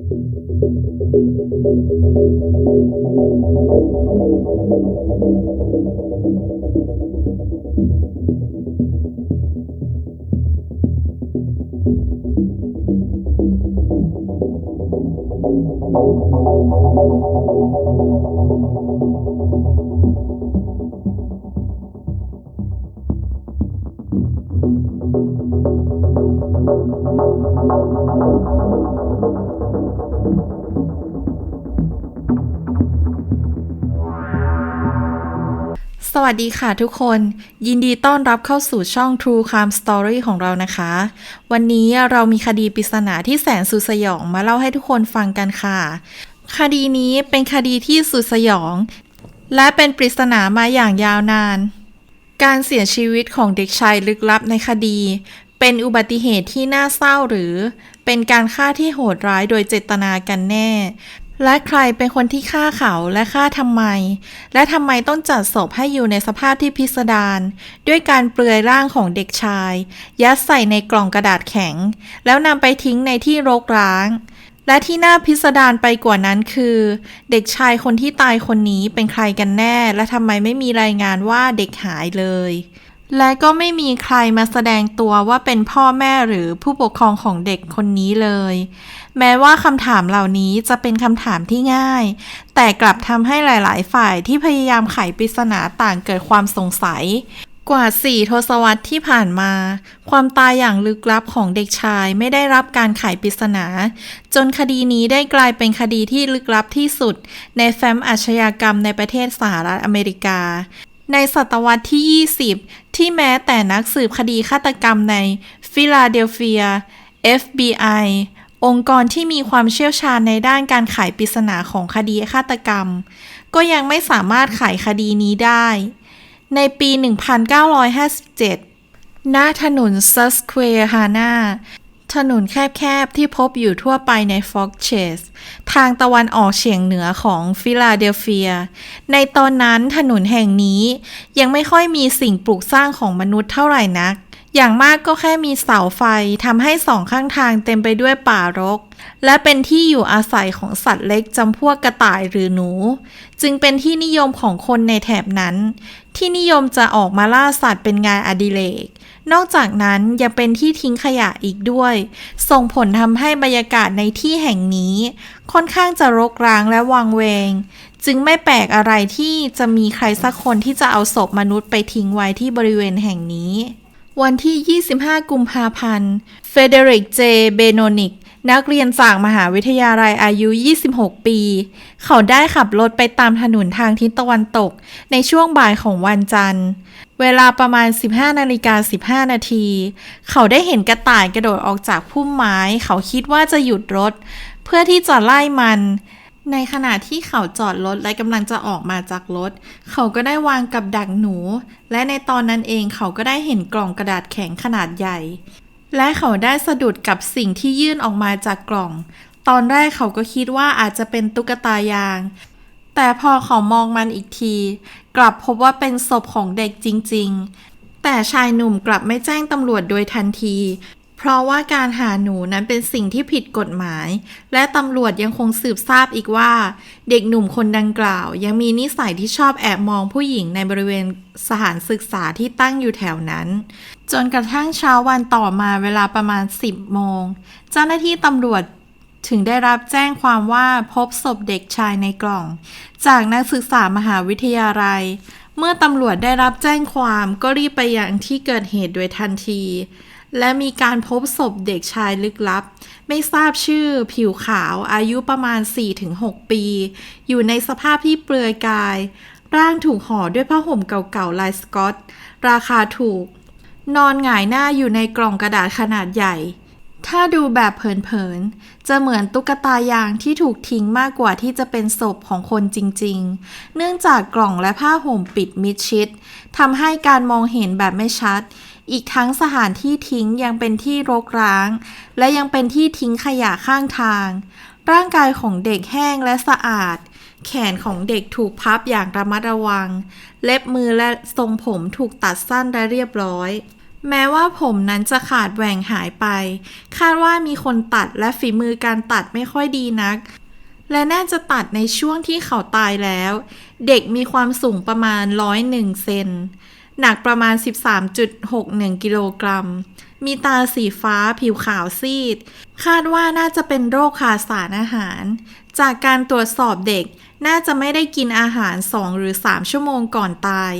ส วัสดีค่ะทุกคน ยินดีต้อนรับเข้าสู่ช่อง True Crime Story ของเรานะคะ วันนี้เรามีคดีปริศนาที่แสนสุดสยองมาเล่าให้ทุกคนฟังกันค่ะ คดีนี้เป็นคดีที่สุดสยอง และเป็นปริศนามาอย่างยาวนาน การเสียชีวิตของเด็กชายลึกลับในคดี เป็นอุบัติเหตุที่น่าเศร้าหรือ เป็นการฆ่าที่โหดร้ายโดยเจตนากันแน่ และใครเป็นคนที่ฆ่าเขาและฆ่าทำไม และทำไมต้องจัดศพให้อยู่ในสภาพที่พิสดารด้วยการเปลือยร่างของเด็กชาย ยัดใส่ในกล่องกระดาษแข็ง แล้วนำไปทิ้งในที่รกร้าง และที่น่าพิสดารไปกว่านั้นคือ เด็กชายคนที่ตายคนนี้เป็นใครกันแน่ และทำไมไม่มีรายงานว่าเด็กหายเลย และก็ไม่มีใครมาแสดงตัวว่าเป็นพ่อแม่หรือผู้ปกครองของเด็กคนนี้เลย แม้ว่าคำถามเหล่านี้จะเป็นคำถามที่ง่าย แต่กลับทำให้หลาย ๆ ฝ่ายที่พยายามไขปริศนาต่างเกิดความสงสัย กว่า4ทศวรรษที่ผ่านมา ความตายอย่างลึกลับของเด็กชายไม่ได้รับการไขปริศนา จนคดีนี้ได้กลายเป็นคดีที่ลึกลับที่สุด ในแฟ้มอาชญากรรมในประเทศสหรัฐอเมริกา ในศตวรรษที่ 20 ที่แม้แต่นักสืบคดีฆาตกรรมในฟิลาเดลเฟีย FBI องค์กรที่มีความเชี่ยวชาญในด้านการไขปริศนาของคดีฆาตกรรม ก็ยังไม่สามารถไขคดีนี้ได้ ในปี 1957 ณ ถนนซัสเควฮานา ถนนแคบๆ ที่พบอยู่ทั่วไปในฟ็อกเชสทางตะวันออกเฉียงเหนือของฟิลาเดลเฟีย ในตอนนั้นถนนแห่งนี้ยังไม่ค่อยมีสิ่งปลูกสร้างของมนุษย์เท่าไหร่นัก อย่างมากก็แค่มีเสาไฟทำให้สองข้างทางเต็มไปด้วยป่ารก และเป็นที่อยู่อาศัยของสัตว์เล็กจำพวกกระต่ายหรือหนู จึงเป็นที่นิยมของคนในแถบนั้น ที่นิยมจะออกมาล่าสัตว์เป็นงานอดิเรก นอกจากนั้นยังเป็นที่ทิ้งขยะอีกด้วย ส่งผลทำให้บรรยากาศในที่แห่งนี้ ค่อนข้างจะรกร้างและวังเวง จึงไม่แปลกอะไรที่จะมีใครสักคนที่จะเอาศพมนุษย์ไปทิ้งไว้ที่บริเวณแห่งนี้ วันที่ 25 กุมภาพันธ์ เฟเดริก เจ เบโนนิก นักเรียนจากมหาวิทยาลัยอายุ 26 ปี เขาได้ขับรถไปตามถนนทางทิศตะวันตก ในช่วงบ่ายของวันจันทร์ เวลาประมาณ 15นาฬิกา15 นาที เขาได้เห็นกระต่ายกระโดดออกจากพุ่มไม้ เขาคิดว่าจะหยุดรถ เพื่อที่จะไล่มัน ในขณะที่เขาจอดรถและกำลังจะออกมาจากรถ เขาก็ได้วางกับดักหนู และในตอนนั้นเองเขาก็ได้เห็นกล่องกระดาษแข็งขนาดใหญ่ และเขาได้สะดุดกับสิ่งที่ยื่นออกมาจากกล่อง ตอนแรกเขาก็คิดว่าอาจจะเป็นตุ๊กตายาง แต่พอเขามองมันอีกที กลับพบว่าเป็นศพของเด็กจริง ๆ แต่ชายหนุ่มกลับไม่แจ้งตำรวจโดยทันที เพราะว่าการหาหนูนั้นเป็นสิ่งที่ผิดกฎหมาย และตำรวจยังคงสืบทราบอีกว่า เด็กหนุ่มคนดังกล่าว ยังมีนิสัยที่ชอบแอบมองผู้หญิงในบริเวณสถานศึกษาที่ตั้งอยู่แถวนั้น จนกระทั่งเช้าวันต่อมาเวลาประมาณ 10 โมง เจ้าหน้าที่ตำรวจถึงได้รับแจ้งความว่าพบศพเด็กชายในกล่อง จากนักศึกษามหาวิทยาลัย เมื่อตำรวจได้รับแจ้งความก็รีบไปยังที่เกิดเหตุโดยทันที และมีการพบศพเด็กชายลึกลับ ไม่ทราบชื่อผิวขาวอายุประมาณ 4-6 ปี อยู่ในสภาพที่เปลือยกาย ร่างถูกห่อด้วยผ้าห่มเก่าๆลายสกอต ราคาถูก นอนหงายหน้าอยู่ในกล่องกระดาษขนาดใหญ่ ถ้าดูแบบเผินๆ จะเหมือนตุ๊กตายางที่ถูกทิ้งมากกว่าที่จะเป็นศพของคนจริงๆ เนื่องจากกล่องและผ้าห่มปิดมิดชิดทำให้การมองเห็นแบบไม่ชัด อีกทั้งสถานที่ทิ้งยังเป็นที่รกร้าง และยังเป็นที่ทิ้งขยะข้างทาง ร่างกายของเด็กแห้งและสะอาด แขนของเด็กถูกพับอย่างระมัดระวัง เล็บมือและทรงผมถูกตัดสั้นและเรียบร้อย แม้ว่าผมนั้นจะขาดแหว่งหายไป คาดว่ามีคนตัดและฝีมือการตัดไม่ค่อยดีนัก และน่าจะตัดในช่วงที่เขาตายแล้ว เด็กมีความสูงประมาณ101เซน หนักประมาณ 13.61 กิโลกรัม มีตาสีฟ้าผิวขาวซีด คาดว่าน่าจะเป็นโรคขาดสารอาหาร จากการตรวจสอบเด็กน่าจะไม่ได้กินอาหาร 2 หรือ 3 ชั่วโมงก่อนตาย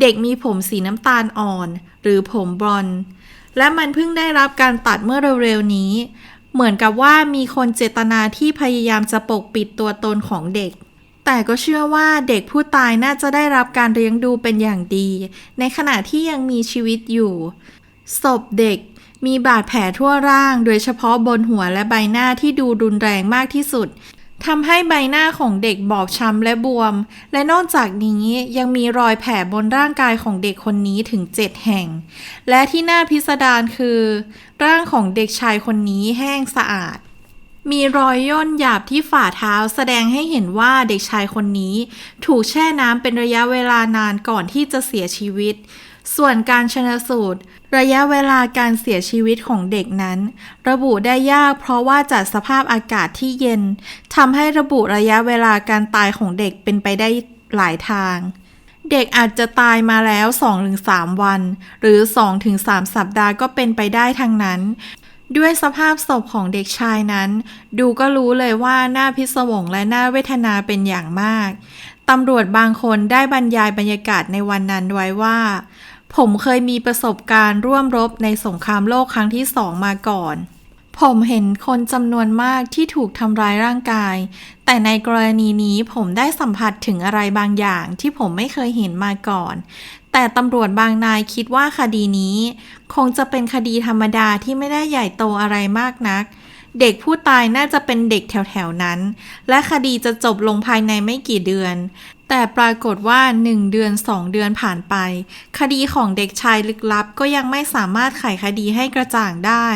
เด็กมีผมสีน้ำตาลอ่อน หรือผมบรอนซ์และมันเพิ่งได้รับการตัดเมื่อเร็วๆนี้ เหมือนกับว่ามีคนเจตนาที่พยายามจะปกปิดตัวตนของเด็ก แต่ก็เชื่อว่าเด็กผู้ตายน่าจะได้รับการเลี้ยงดูเป็นอย่างดี ในขณะที่ยังมีชีวิตอยู่ ศพเด็กมีบาดแผลทั่วร่าง โดยเฉพาะบนหัวและใบหน้าที่ดูรุนแรงมากที่สุดทำให้ใบหน้าของเด็กบอบช้ำและบวม และนอกจากนี้ยังมีรอยแผลบนร่างกายของเด็กคนนี้ถึง7แห่ง และที่น่าพิสดารคือ ร่างของเด็กชายคนนี้แห้งสะอาด มีรอยย่นหยาบที่ฝ่าเท้าแสดงให้เห็นว่าเด็กชายคนนี้ ถูกแช่น้ำเป็นระยะเวลานานก่อนที่จะเสียชีวิต ส่วนการชนสูตร ระยะเวลาการเสียชีวิตของเด็กนั้น ระบุได้ยากเพราะว่าจากสภาพอากาศที่เย็นทำให้ระบุระยะเวลาการตายของเด็กเป็นไปได้หลายทางเด็กอาจจะตายมาแล้ว 2-3 วัน หรือ 2-3 สัปดาห์ก็เป็นไปได้ทั้งนั้น ด้วยสภาพศพของเด็กชายนั้น ดูก็รู้เลยว่าหน่าพิศวงและหน่าเวทนาเป็นอย่างมาก ตำรวจบางคนได้บรรยายบรรยากาศในวันนั้นไว้ว่า ผมเคยมีประสบการณ์ร่วมรบในสงครามโลกครั้งที่สองมาก่อน ผมเห็นคนจำนวนมากที่ถูกทำร้ายร่างกาย แต่ในกรณีนี้ผมได้สัมผัสถึงอะไรบางอย่างที่ผมไม่เคยเห็นมาก่อน แต่ตำรวจบางนายคิดว่าคดีนี้ คงจะเป็นคดีธรรมดาที่ไม่ได้ใหญ่โตอะไรมากนัก เด็กผู้ตายน่าจะเป็นเด็กแถวๆนั้น และคดีจะจบลงภายในไม่กี่เดือน แต่ปรากฏว่า 1 เดือน 2 เดือนผ่านไป คดีของเด็กชายลึกลับก็ยังไม่สามารถไขคดีให้กระจ่างได้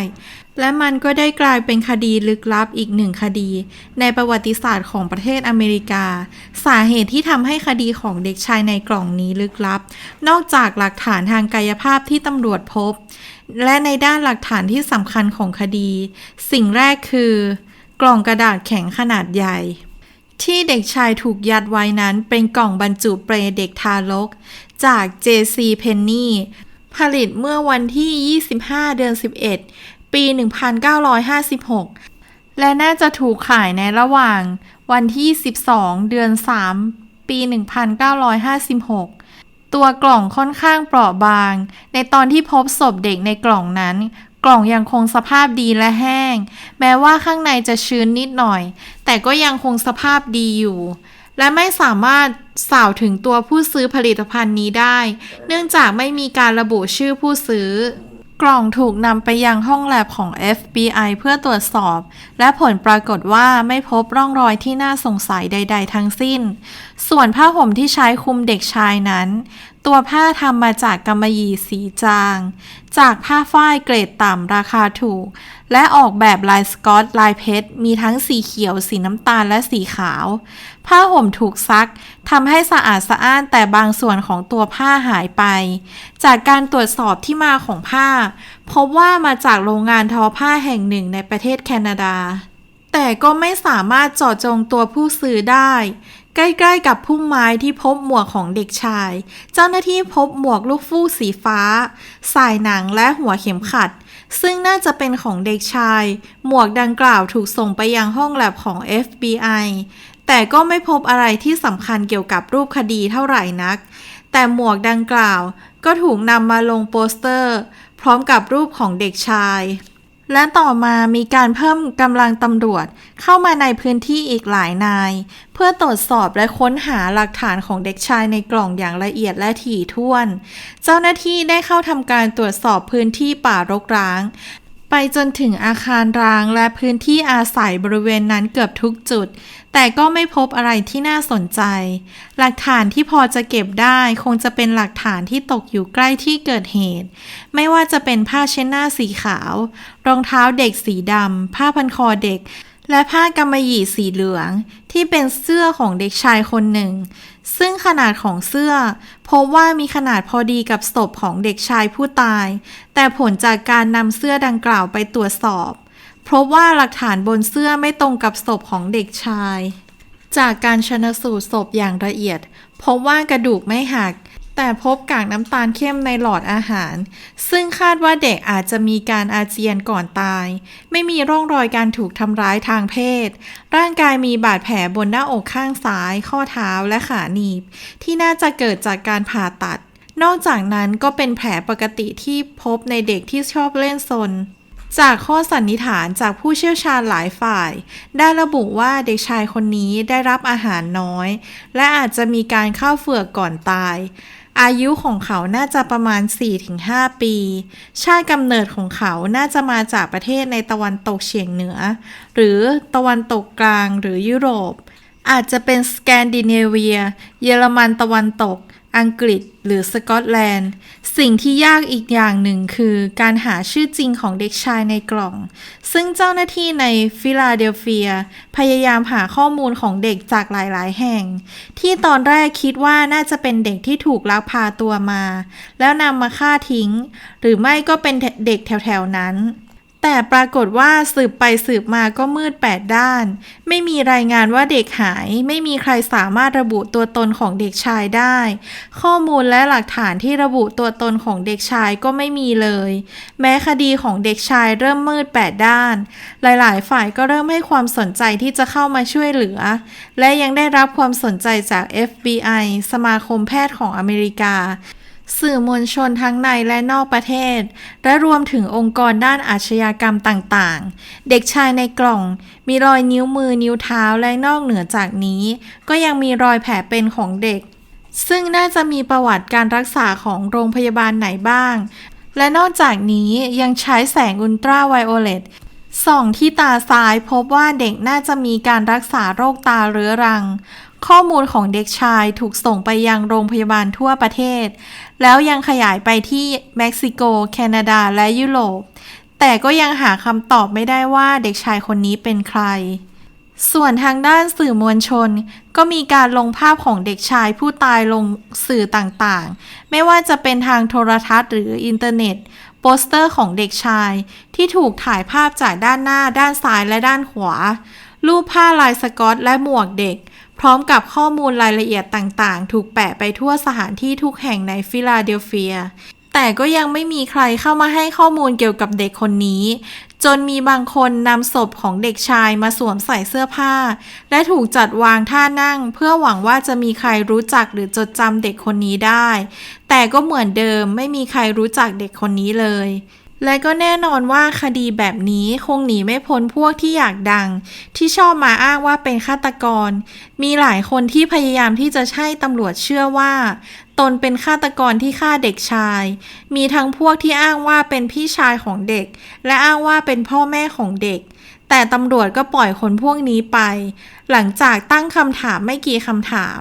และมันก็ได้กลายเป็นคดีลึกลับอีกหนึ่งคดี ในประวัติศาสตร์ของประเทศอเมริกา สาเหตุที่ทำให้คดีของเด็กชายในกล่องนี้ลึกลับ นอกจากหลักฐานทางกายภาพที่ตำรวจพบ และในด้านหลักฐานที่สำคัญของคดี สิ่งแรกคือ กล่องกระดาษแข็งขนาดใหญ่ที่เด็กชายถูกยัดไว้นั้นเป็นกล่องบรรจุเปรย์เด็กทารก จาก JC Penney ผลิตเมื่อวันที่ 25 เดือน 11 ปี 1956 และน่าจะถูกขายในระหว่างวันที่ 12 เดือน 3 ปี 1956 ตัวกล่องค่อนข้างเปราะบาง ในตอนที่พบศพเด็กในกล่องนั้น กล่องยังคงสภาพดีและแห้ง แม้ว่าข้างในจะชื้นนิดหน่อย แต่ก็ยังคงสภาพดีอยู่และไม่สามารถสาวถึงตัวผู้ซื้อผลิตภัณฑ์นี้ได้ เนื่องจากไม่มีการระบุชื่อผู้ซื้อ กล่องถูกนำไปยังห้องแลบของ FBI เพื่อตรวจสอบ และผลปรากฏว่าไม่พบร่องรอยที่น่าสงสัยใด ๆ ทั้งสิ้น ส่วนผ้าห่มที่ใช้คลุมเด็กชายนั้นตัวผ้าทำมาจากกำมะหยี่สีจาง จากผ้าฝ้ายเกรดต่ำราคาถูก และออกแบบลายสกอตลายเพชร มีทั้งสีเขียว สีน้ำตาลและสีขาว ผ้าห่มถูกซักทำให้สะอาดสะอ้านแต่บางส่วนของตัวผ้าหายไป จากการตรวจสอบที่มาของผ้า พบว่ามาจากโรงงานทอผ้าแห่งหนึ่งในประเทศแคนาดาแต่ก็ไม่สามารถเจาะจงตัวผู้ซื้อได้ ใกล้ๆกับพุ่มไม้ที่พบหมวกของเด็กชาย เจ้าหน้าที่พบหมวกลูกฟูกสีฟ้า สายหนังและหัวเข็มขัด ซึ่งน่าจะเป็นของเด็กชาย หมวกดังกล่าวถูกส่งไปยังห้องแลบของ FBI แต่ก็ไม่พบอะไรที่สำคัญเกี่ยวกับรูปคดีเท่าไหร่นัก แต่หมวกดังกล่าวก็ถูกนำมาลงโปสเตอร์ พร้อมกับรูปของเด็กชาย และต่อมามีการเพิ่มกำลังตำรวจเข้ามาในพื้นที่อีกหลายนาย เพื่อตรวจสอบและค้นหาหลักฐานของเด็กชายในกล่องอย่างละเอียดและถี่ถ้วน เจ้าหน้าที่ได้เข้าทำการตรวจสอบพื้นที่ป่ารกร้าง ไปจนถึงอาคารร้างและพื้นที่อาศัยบริเวณนั้นเกือบทุกจุด แต่ก็ไม่พบอะไรที่น่าสนใจ หลักฐานที่พอจะเก็บได้คงจะเป็นหลักฐานที่ตกอยู่ใกล้ที่เกิดเหตุ ไม่ว่าจะเป็นผ้าเช็ดหน้าสีขาว รองเท้าเด็กสีดำผ้าพันคอเด็ก และผ้ากำมะหยี่สีเหลือง ที่เป็นเสื้อของเด็กชายคนหนึ่ง ซึ่งขนาดของเสื้อ พบว่ามีขนาดพอดีกับศพของเด็กชายผู้ตาย แต่ผลจากการนำเสื้อดังกล่าวไปตรวจสอบ พบว่าหลักฐานบนเสื้อไม่ตรงกับศพของเด็กชาย จากการชนสูตรศพอย่างละเอียด พบว่ากระดูกไม่หัก แต่พบกากน้ำตาลเข้มในหลอดอาหาร ซึ่งคาดว่าเด็กอาจจะมีการอาเจียนก่อนตาย ไม่มีร่องรอยการถูกทำร้ายทางเพศ ร่างกายมีบาดแผลบนหน้าอกข้างซ้าย ข้อเท้าและขาหนีบ ที่น่าจะเกิดจากการผ่าตัด นอกจากนั้นก็เป็นแผลปกติที่พบในเด็กที่ชอบเล่นซนจากข้อสันนิษฐานจากผู้เชี่ยวชาญหลายฝ่าย ได้ระบุว่าเด็กชายคนนี้ได้รับอาหารน้อย และอาจจะมีการเข้าเฝือกก่อนตาย อายุของเขาน่าจะประมาณ 4-5 ปี ชาติกำเนิดของเขาน่าจะมาจากประเทศในตะวันตกเฉียงเหนือ หรือตะวันตกกลางหรือยุโรป อาจจะเป็นสแกนดิเนเวีย เยอรมันตะวันตก อังกฤษหรือสกอตแลนด์ สิ่งที่ยากอีกอย่างหนึ่งคือการหาชื่อจริงของเด็กชายในกล่อง ซึ่งเจ้าหน้าที่ในฟิลาเดลเฟีย พยายามหาข้อมูลของเด็กจากหลายๆ แห่ง ที่ตอนแรกคิดว่าน่าจะเป็นเด็กที่ถูกลักพาตัวมา แล้วนำมาฆ่าทิ้ง หรือไม่ก็เป็นเด็กแถว ๆ นั้น แต่ปรากฏว่าสืบไปสืบมาก็มืดแปดด้าน ไม่มีรายงานว่าเด็กหาย ไม่มีใครสามารถระบุตัวตนของเด็กชายได้ ข้อมูลและหลักฐานที่ระบุตัวตนของเด็กชายก็ไม่มีเลย แม้คดีของเด็กชายเริ่มมืดแปดด้าน หลายๆ ฝ่ายก็เริ่มให้ความสนใจที่จะเข้ามาช่วยเหลือ และยังได้รับความสนใจจาก FBI สมาคมแพทย์ของอเมริกา สื่อมวลชนทั้งในและนอกประเทศ และรวมถึงองค์กรด้านอาชญากรรมต่างๆ เด็กชายในกล่อง มีรอยนิ้วมือนิ้วเท้าและนอกเหนือจากนี้ ก็ยังมีรอยแผลเป็นของเด็ก ซึ่งน่าจะมีประวัติการรักษาของโรงพยาบาลไหนบ้าง และนอกจากนี้ยังใช้แสงอุลตราไวโอเลตส่องที่ตาซ้ายพบว่าเด็กน่าจะมีการรักษาโรคตาเรื้อรัง ข้อมูลของเด็กชายถูกส่งไปยังโรงพยาบาลทั่วประเทศ แล้วยังขยายไปที่เม็กซิโก แคนาดา และยุโรป แต่ก็ยังหาคำตอบไม่ได้ว่าเด็กชายคนนี้เป็นใคร ส่วนทางด้านสื่อมวลชน ก็มีการลงภาพของเด็กชายผู้ตายลงสื่อต่างๆ ไม่ว่าจะเป็นทางโทรทัศน์หรืออินเทอร์เน็ต โปสเตอร์ของเด็กชาย ที่ถูกถ่ายภาพจากด้านหน้า ด้านซ้ายและด้านขวา รูปผ้าลายสกอตและหมวกเด็ก พร้อมกับข้อมูลรายละเอียดต่างๆ ถูกแปะไปทั่วสถานที่ทุกแห่งในฟิลาเดลเฟีย แต่ก็ยังไม่มีใครเข้ามาให้ข้อมูลเกี่ยวกับเด็กคนนี้ จนมีบางคนนำศพของเด็กชายมาสวมใส่เสื้อผ้า และถูกจัดวางท่านั่ง เพื่อหวังว่าจะมีใครรู้จักหรือจดจำเด็กคนนี้ได้ แต่ก็เหมือนเดิมไม่มีใครรู้จักเด็กคนนี้เลย และก็แน่นอนว่าคดีแบบนี้คงหนีไม่พ้นพวกที่อยากดัง ที่ชอบมาอ้างว่าเป็นฆาตกร มีหลายคนที่พยายามที่จะให้ตำรวจเชื่อว่า ตนเป็นฆาตกรที่ฆ่าเด็กชาย มีทั้งพวกที่อ้างว่าเป็นพี่ชายของเด็ก และอ้างว่าเป็นพ่อแม่ของเด็ก แต่ตำรวจก็ปล่อยคนพวกนี้ไป หลังจากตั้งคำถามไม่กี่คำถาม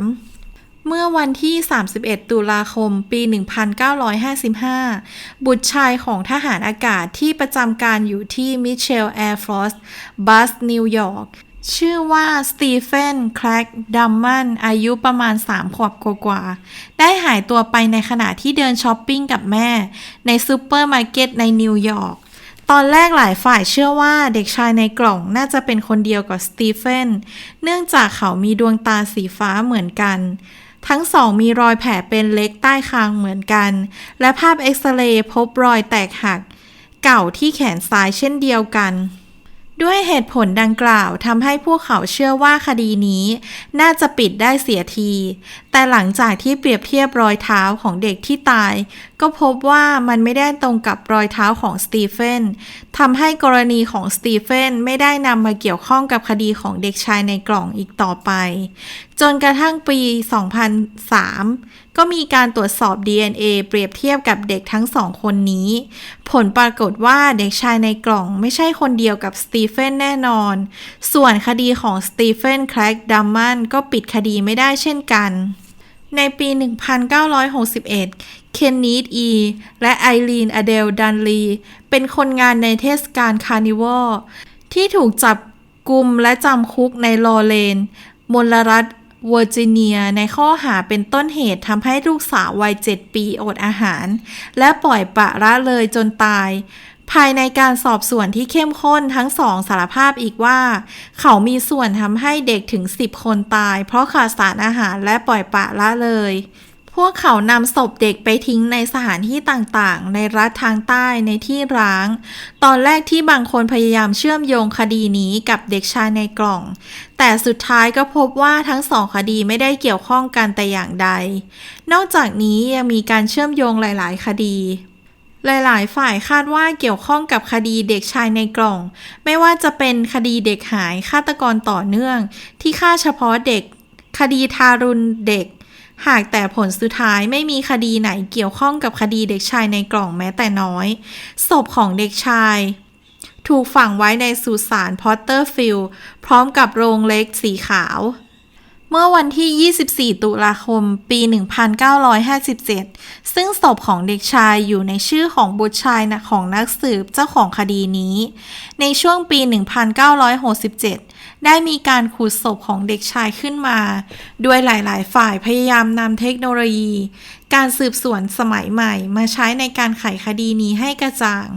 เมื่อวันที่ 31 ตุลาคม ปี 1955 บุตรชายของทหารอากาศที่ประจำการอยู่ที่มิเชลแอร์ฟอร์สบัสนิวยอร์กชื่อว่าสตีเฟนแคลกดัมมันอายุประมาณ 3 ขวบกว่าๆ ได้หายตัวไปในขณะที่เดินช้อปปิ้งกับแม่ ในซูเปอร์มาร์เก็ตในนิวยอร์กตอนแรกหลายฝ่ายเชื่อว่าเด็กชายในกล่องน่าจะเป็นคนเดียวกับสตีเฟน เนื่องจากเขามีดวงตาสีฟ้าเหมือนกัน ทั้งสองมีรอยแผลเป็นเล็กใต้คางเหมือนกัน และภาพเอ็กซเรย์พบรอยแตกหัก เก่าที่แขนซ้ายเช่นเดียวกัน ด้วยเหตุผลดังกล่าวทำให้พวกเขาเชื่อว่าคดีนี้ น่าจะปิดได้เสียที แต่หลังจากที่เปรียบเทียบรอยเท้าของเด็กที่ตาย ก็พบว่ามันไม่ได้ตรงกับรอยเท้าของสตีเฟนทำให้กรณีของสตีเฟนไม่ได้นำมาเกี่ยวข้องกับคดีของเด็กชายในกล่องอีกต่อไป จนกระทั่งปี 2003 ก็มีการตรวจสอบ DNA เปรียบเทียบกับเด็กทั้งสองคนนี้ ผลปรากฏว่าเด็กชายในกล่องไม่ใช่คนเดียวกับสตีเฟนแน่นอน ส่วนคดีของสตีเฟนแคลกดัมมันก็ปิดคดีไม่ได้เช่นกัน ในปี 1961 เคนนีดอี และไอรีนอเดลดันลีเป็นคนงานในเทศกาลคาร์นิวัลที่ถูกจับกุมและจำคุกในลอเรนมลรัฐ เวอร์จิเนียในข้อหาเป็นต้นเหตุทำให้ลูกสาววัย 7 ปีอดอาหาร และปล่อยปะละเลยจนตาย ภายในการสอบสวนที่เข้มข้นทั้งสองสารภาพอีกว่า เขามีส่วนทำให้เด็กถึง 10 คนตาย เพราะขาดสารอาหารและปล่อยปะละเลย พวกเขานำศพเด็กไปทิ้งในสถานที่ต่างๆ ในรัฐทางใต้ในที่ร้าง ตอนแรกที่บางคนพยายามเชื่อมโยงคดีนี้กับเด็กชายในกล่อง แต่สุดท้ายก็พบว่าทั้งสองคดีไม่ได้เกี่ยวข้องกันแต่อย่างใด นอกจากนี้ยังมีการเชื่อมโยงหลายๆ คดีหลาย ๆ ฝ่ายคาดว่าเกี่ยวข้องกับคดีเด็กชายในกล่อง ไม่ว่าจะเป็นคดีเด็กหายฆาตกรต่อเนื่อง ที่ฆ่าเฉพาะเด็ก คดีทารุณเด็ก หากแต่ผลสุดท้ายไม่มีคดีไหนเกี่ยวข้องกับคดีเด็กชายในกล่องแม้แต่น้อย ศพของเด็กชาย ถูกฝังไว้ในสุสานพอตเตอร์ฟิลด์พร้อมกับโรงเล็กสีขาว เมื่อวันที่ 24 ตุลาคม ปี 1957 ซึ่งศพของเด็กชายอยู่ในชื่อของบุตรชายของนักสืบเจ้าของคดีนี้ ในช่วงปี 1967 ได้มีการขุดศพของเด็กชายขึ้นมา ด้วยหลาย ๆ ฝ่ายพยายามนำเทคโนโลยี การสืบสวนสมัยใหม่มาใช้ในการไขคดีนี้ให้กระจ่าง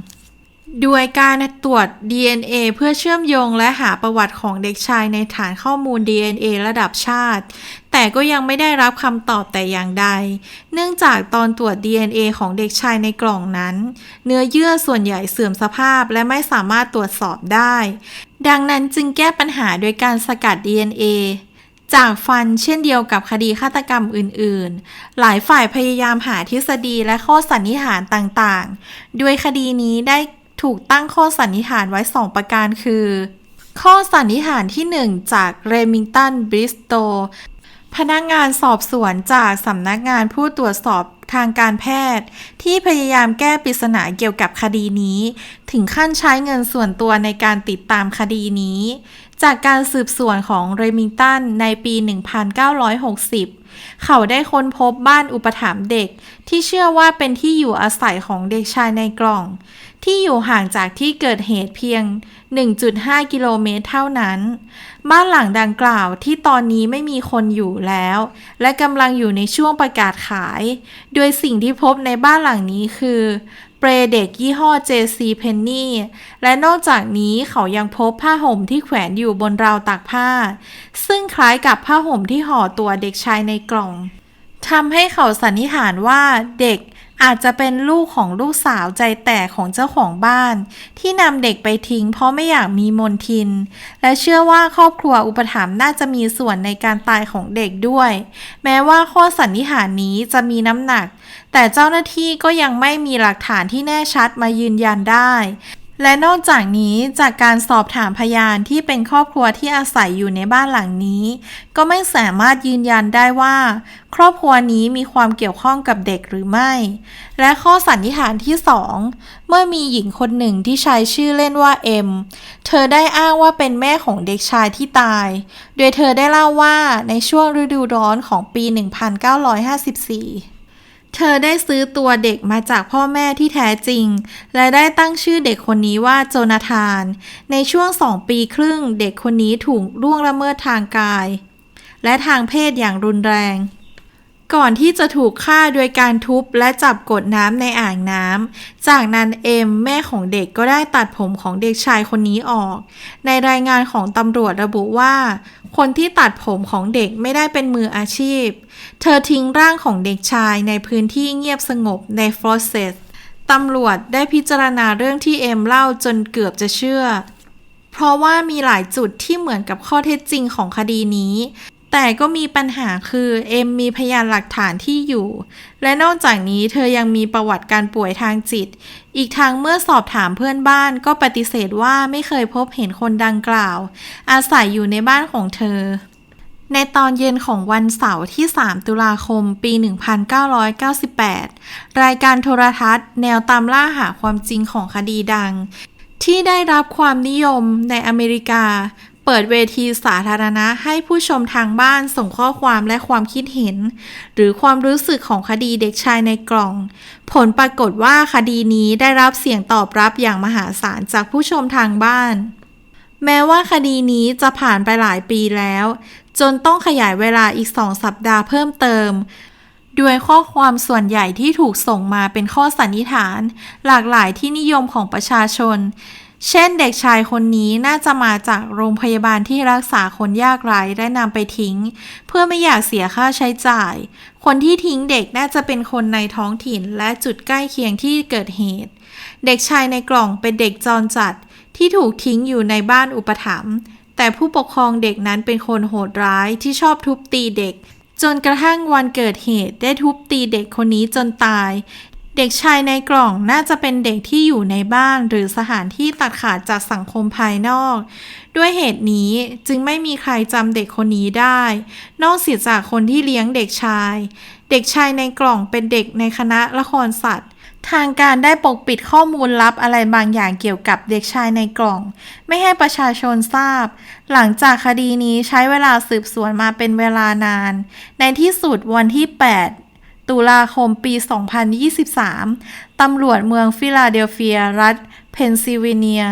ด้วยการตรวจ DNA เพื่อเชื่อมโยงและหาประวัติของเด็กชายในฐานข้อมูล DNA ระดับชาติ แต่ก็ยังไม่ได้รับคำตอบแต่อย่างใด เนื่องจากตอนตรวจ DNA ของเด็กชายในกล่องนั้น เนื้อเยื่อส่วนใหญ่เสื่อมสภาพและไม่สามารถตรวจสอบได้ ดังนั้นจึงแก้ปัญหาโดยการสกัด DNA จากฟันเช่นเดียวกับคดีฆาตกรรมอื่นๆ หลายฝ่ายพยายามหาทฤษฎีและข้อสันนิษฐานต่างๆ ด้วยคดีนี้ได้ ถูกตั้งข้อสันนิษฐานไว้ 2 ประการคือ ข้อสันนิษฐานที่ 1 จากเรมิงตันบริสโตพนักงานสอบสวนจากสำนักงานผู้ตรวจสอบทางการแพทย์ ที่พยายามแก้ปริศนาเกี่ยวกับคดีนี้ ถึงขั้นใช้เงินส่วนตัวในการติดตามคดีนี้ จากการสืบสวนของเรมิงตันในปี 1960 เขาได้ค้นพบบ้านอุปถัมภ์เด็ก ที่เชื่อว่าเป็นที่อยู่อาศัยของเด็กชายในกล่อง ที่อยู่ห่างจากที่เกิดเหตุเพียง 1.5 กิโลเมตรเท่านั้น บ้านหลังดังกล่าวที่ตอนนี้ไม่มีคนอยู่แล้ว และกำลังอยู่ในช่วงประกาศขาย โดยสิ่งที่พบในบ้านหลังนี้คือ เปรเด็กยี่ห้อ JC Penney และนอกจากนี้เขายังพบผ้าห่มที่แขวนอยู่บนราวตากผ้า ซึ่งคล้ายกับผ้าห่มที่ห่อตัวเด็กชายในกล่องทำให้เขาสันนิษฐานว่าเด็ก อาจจะเป็นลูกของลูกสาวใจแตกของเจ้าของบ้าน ที่นำเด็กไปทิ้งเพราะไม่อยากมีมนทิน และเชื่อว่าครอบครัวอุปถัมภ์น่าจะมีส่วนในการตายของเด็กด้วย แม้ว่าข้อสันนิษฐานนี้จะมีน้ำหนัก แต่เจ้าหน้าที่ก็ยังไม่มีหลักฐานที่แน่ชัดมายืนยันได้ และนอกจากนี้จากการสอบถามพยานที่เป็นครอบครัวที่อาศัยอยู่ในบ้านหลังนี้ ก็ไม่สามารถยืนยันได้ว่า ครอบครัวนี้มีความเกี่ยวข้องกับเด็กหรือไม่ และข้อสันนิษฐานที่ 2 เมื่อมีหญิงคนหนึ่งที่ใช้ชื่อเล่นว่าเอ็มเธอได้อ้างว่าเป็นแม่ของเด็กชายที่ตาย โดยเธอได้เล่าว่าในช่วงฤดูร้อนของปี 1954 เธอได้ซื้อตัวเด็กมาจากพ่อแม่ที่แท้จริง และได้ตั้งชื่อเด็กคนนี้ว่าโจนาธาน ในช่วงสองปีครึ่งเด็กคนนี้ถูกล่วงละเมิดทางกาย และทางเพศอย่างรุนแรง ก่อนที่จะถูกฆ่าโดยการทุบและจับกดน้ำในอ่างน้ำ จากนั้นเอ็มแม่ของเด็กก็ได้ตัดผมของเด็กชายคนนี้ออก ในรายงานของตำรวจระบุว่า คนที่ตัดผมของเด็กไม่ได้เป็นมืออาชีพ เธอทิ้งร่างของเด็กชายในพื้นที่เงียบสงบในฟลอสเซสตำรวจได้พิจารณาเรื่องที่เอ็มเล่าจนเกือบจะเชื่อ เพราะว่ามีหลายจุดที่เหมือนกับข้อเท็จจริงของคดีนี้ แต่ก็มีปัญหาคือ เอ็มมีพยานหลักฐานที่อยู่ และนอกจากนี้เธอยังมีประวัติการป่วยทางจิต อีกทางเมื่อสอบถามเพื่อนบ้านก็ปฏิเสธว่าไม่เคยพบเห็นคนดังกล่าว อาศัยอยู่ในบ้านของเธอ ในตอนเย็นของวันเสาร์ที่ 3 ตุลาคม ปี 1998 รายการโทรทัศน์ แนวตามล่าหาความจริงของคดีดังที่ได้รับความนิยมในอเมริกา ปิดเวทีสาธารณะให้ผู้ชมทางบ้านส่งข้อความและความคิดเห็น หรือความรู้สึกของคดีเด็กชายในกล่อง ผลปรากฏว่าคดีนี้ได้รับเสียงตอบรับอย่างมหาศาลจากผู้ชมทางบ้าน แม้ว่าคดีนี้จะผ่านไปหลายปีแล้ว จนต้องขยายเวลาอีกสองสัปดาห์เพิ่มเติมด้วยข้อความส่วนใหญ่ที่ถูกส่งมาเป็นข้อสันนิษฐาน หลากหลายที่นิยมของประชาชน เช่นเด็กชายคนนี้น่าจะมาจากโรงพยาบาลที่รักษาคนยากไร้และนำไปทิ้ง เพื่อไม่อยากเสียค่าใช้จ่าย คนที่ทิ้งเด็กน่าจะเป็นคนในท้องถิ่นและจุดใกล้เคียงที่เกิดเหตุ เด็กชายในกล่องเป็นเด็กจรจัดที่ถูกทิ้งอยู่ในบ้านอุปถัมภ์แต่ผู้ปกครองเด็กนั้นเป็นคนโหดร้ายที่ชอบทุบตีเด็กจนกระทั่งวันเกิดเหตุได้ทุบตีเด็กคนนี้จนตาย เด็กชายในกล่องน่าจะเป็นเด็กที่อยู่ในบ้านหรือสถานที่ตัดขาดจากสังคมภายนอก ด้วยเหตุนี้จึงไม่มีใครจำเด็กคนนี้ได้ นอกเสียจากคนที่เลี้ยงเด็กชาย เด็กชายในกล่องเป็นเด็กในคณะละครสัตว์ ทางการได้ปกปิดข้อมูลลับอะไรบางอย่างเกี่ยวกับเด็กชายในกล่อง ไม่ให้ประชาชนทราบ หลังจากคดีนี้ใช้เวลาสืบสวนมาเป็นเวลานาน ในที่สุดวันที่ 8 ตุลาคมปี 2023 ตำรวจเมืองฟิลาเดลเฟีย รัฐเพนซิลเวเนีย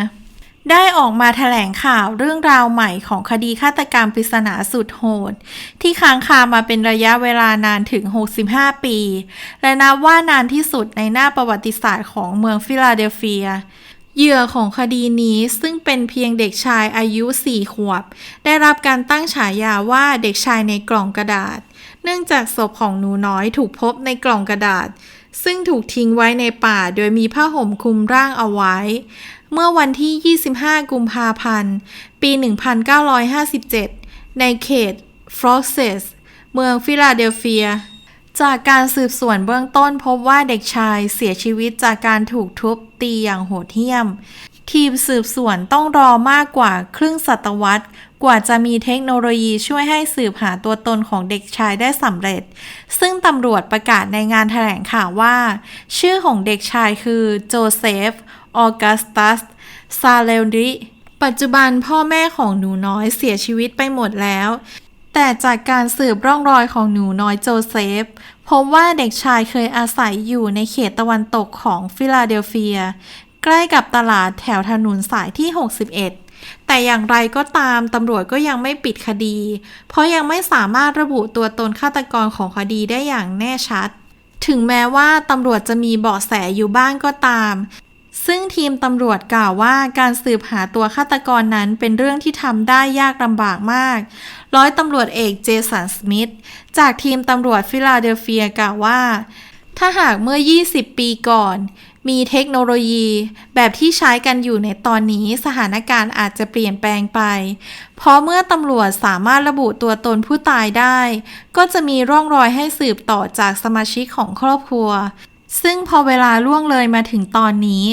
ได้ออกมาแถลงข่าวเรื่องราวใหม่ของคดีฆาตกรรมปริศนาสุดโหด ที่ค้างคามาเป็นระยะเวลานานถึง 65 ปี และนับว่านานที่สุดในหน้าประวัติศาสตร์ของเมืองฟิลาเดลเฟียเหยื่อของคดีนี้ซึ่งเป็นเพียงเด็กชายอายุ 4 ขวบ ได้รับการตั้งฉายาว่าเด็กชายในกล่องกระดาษ นื่องจากศพของหนูน้อยถูกพบในกล่องกระดาษ ซึ่งถูกทิ้งไว้ในป่าโดยมีผ้าห่มคลุมร่างเอาไว้ เมื่อวันที่ 25 กุมภาพันธ์ ปี 1957 ในเขตฟรอสเซสเมืองฟิลาเดลเฟีย จากการสืบสวนเบื้องต้นพบว่าเด็กชายเสียชีวิตจากการถูกทุบตีอย่างโหดเหี้ยม ทีมสืบสวนต้องรอมากกว่าครึ่งศตวรรษ กว่าจะมีเทคโนโลยีช่วยให้สืบหาตัวตนของเด็กชายได้สำเร็จ ซึ่งตำรวจประกาศในงานแถลงข่าวว่า ชื่อของเด็กชายคือโจเซฟ ออกัสตัส ซาเลริปัจจุบันพ่อแม่ของหนูน้อยเสียชีวิตไปหมดแล้ว แต่จากการสืบร่องรอยของหนูน้อยโจเซฟ พบว่าเด็กชายเคยอาศัยอยู่ในเขตตะวันตกของฟิลาเดลเฟีย ใกล้กับตลาดแถวถนนสายที่ 61 แต่อย่างไรก็ตามตำรวจก็ยังไม่ปิดคดี เพราะยังไม่สามารถระบุตัวตนฆาตกรของคดีได้อย่างแน่ชัด ถึงแม้ว่าตำรวจจะมีเบาะแสอยู่บ้างก็ตาม ซึ่งทีมตำรวจกล่าวว่าการสืบหาตัวฆาตกรนั้นเป็นเรื่องที่ทำได้ยากลำบากมาก ร้อยตำรวจเอกเจสันสมิธจากทีมตำรวจฟิลาเดลเฟียกล่าวว่าถ้าหากเมื่อ 20 ปีก่อน มีเทคโนโลยี แบบที่ใช้กันอยู่ในตอนนี้สถานการณ์อาจจะเปลี่ยนแปลงไป เพราะเมื่อตำรวจสามารถระบุตัวตนผู้ตายได้ ก็จะมีร่องรอยให้สืบต่อจากสมาชิกของครอบครัว ซึ่งพอเวลาล่วงเลยมาถึงตอนนี้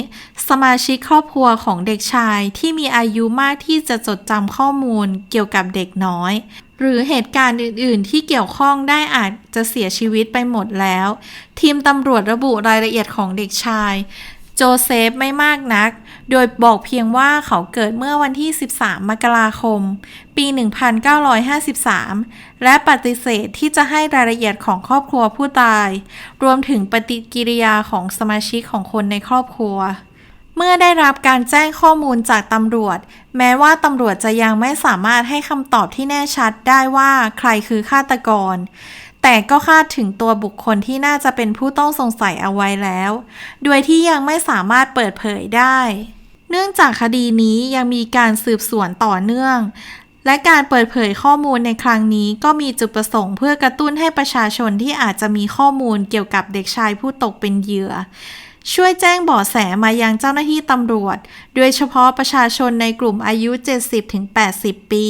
สมาชิกครอบครัวของเด็กชายที่มีอายุมากที่จะจดจำข้อมูลเกี่ยวกับเด็กน้อย หรือเหตุการณ์อื่น ๆ ที่เกี่ยวข้องได้อาจจะเสียชีวิตไปหมดแล้ว ทีมตำรวจระบุรายละเอียดของเด็กชาย โจเซฟไม่มากนัก โดยบอกเพียงว่าเขาเกิดเมื่อวันที่ 13 มกราคม ปี 1953 และปฏิเสธที่จะให้รายละเอียดของครอบครัวผู้ตาย รวมถึงปฏิกิริยาของสมาชิกของคนในครอบครัว เมื่อได้รับการแจ้งข้อมูลจากตำรวจ แม้ว่าตำรวจจะยังไม่สามารถให้คำตอบที่แน่ชัดได้ว่าใครคือฆาตกร แต่ก็คาดถึงตัวบุคคลที่น่าจะเป็นผู้ต้องสงสัยเอาไว้แล้ว โดยที่ยังไม่สามารถเปิดเผยได้ เนื่องจากคดีนี้ยังมีการสืบสวนต่อเนื่อง และการเปิดเผยข้อมูลในครั้งนี้ก็มีจุดประสงค์เพื่อกระตุ้นให้ประชาชนที่อาจจะมีข้อมูลเกี่ยวกับเด็กชายผู้ตกเป็นเหยื่อ ช่วยแจ้งเบาะแสมายังเจ้าหน้าที่ตำรวจ โดยเฉพาะประชาชนในกลุ่มอายุ 70-80 ปี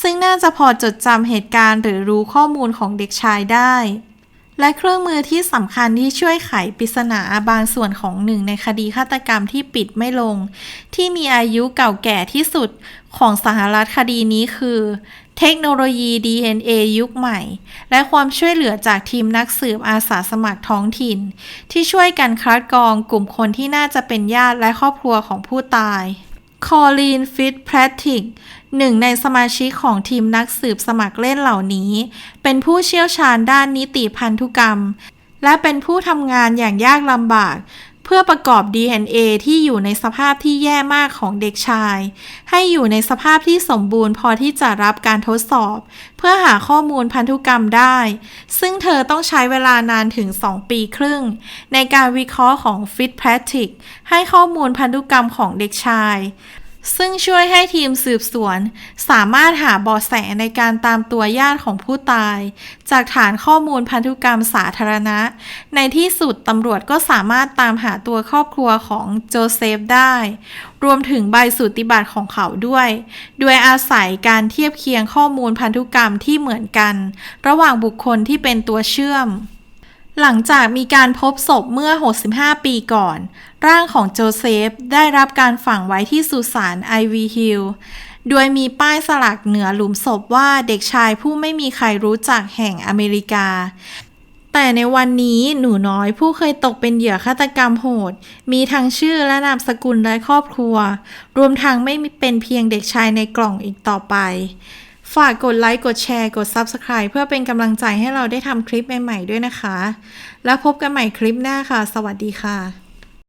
ซึ่งน่าจะพอจดจำเหตุการณ์หรือรู้ข้อมูลของเด็กชายได้ และเครื่องมือที่สำคัญที่ช่วยไขปริศนาบางส่วนของหนึ่งในคดีฆาตกรรมที่ปิดไม่ลง ที่มีอายุเก่าแก่ที่สุดของสหรัฐคดีนี้คือ เทคโนโลยี DNA ยุคใหม่ และความช่วยเหลือจากทีมนักสืบอาสาสมัครท้องถิ่น ที่ช่วยกันคัดกรองกลุ่มคนที่น่าจะเป็นญาติและครอบครัวของผู้ตายคอลีนฟิตแพรติกหนึ่งในสมาชิกของทีมนักสืบสมัครเล่นเหล่านี้ เป็นผู้เชี่ยวชาญด้านนิติพันธุกรรม และเป็นผู้ทำงานอย่างยากลำบาก เพื่อประกอบ DNA ที่อยู่ในสภาพที่แย่มากของเด็กชาย ให้อยู่ในสภาพที่สมบูรณ์พอที่จะรับการทดสอบ เพื่อหาข้อมูลพันธุกรรมได้ ซึ่งเธอต้องใช้เวลานานถึง 2 ปีครึ่ง ในการวิเคราะห์ของฟิตแพลติกให้ข้อมูลพันธุกรรมของเด็กชาย ซึ่งช่วยให้ทีมสืบสวน สามารถหาเบาะแสในการตามตัวญาติของผู้ตาย จากฐานข้อมูลพันธุกรรมสาธารณะ ในที่สุดตำรวจก็สามารถตามหาตัวครอบครัวของโจเซฟได้ รวมถึงใบสูติบัตรของเขาด้วย โดยอาศัยการเทียบเคียงข้อมูลพันธุกรรมที่เหมือนกัน ระหว่างบุคคลที่เป็นตัวเชื่อมหลังจากมีการพบศพเมื่อ 65 ปีก่อน ร่างของโจเซฟได้รับการฝังไว้ที่สุสานไอวีฮิลโดยมีป้ายสลักเหนือหลุมศพว่าเด็กชายผู้ไม่มีใครรู้จักแห่งอเมริกา แต่ในวันนี้หนูน้อยผู้เคยตกเป็นเหยื่อฆาตกรรมโหด มีทั้งชื่อและนามสกุลและครอบครัว รวมทั้งไม่เป็นเพียงเด็กชายในกล่องอีกต่อไป ฝากกดไลค์ กดแชร์ กด Subscribe เพื่อเป็นกำลังใจให้เราได้ทำคลิปใหม่ ๆ ด้วยนะคะ แล้วพบกันใหม่คลิปหน้าค่ะ สวัสดีค่ะ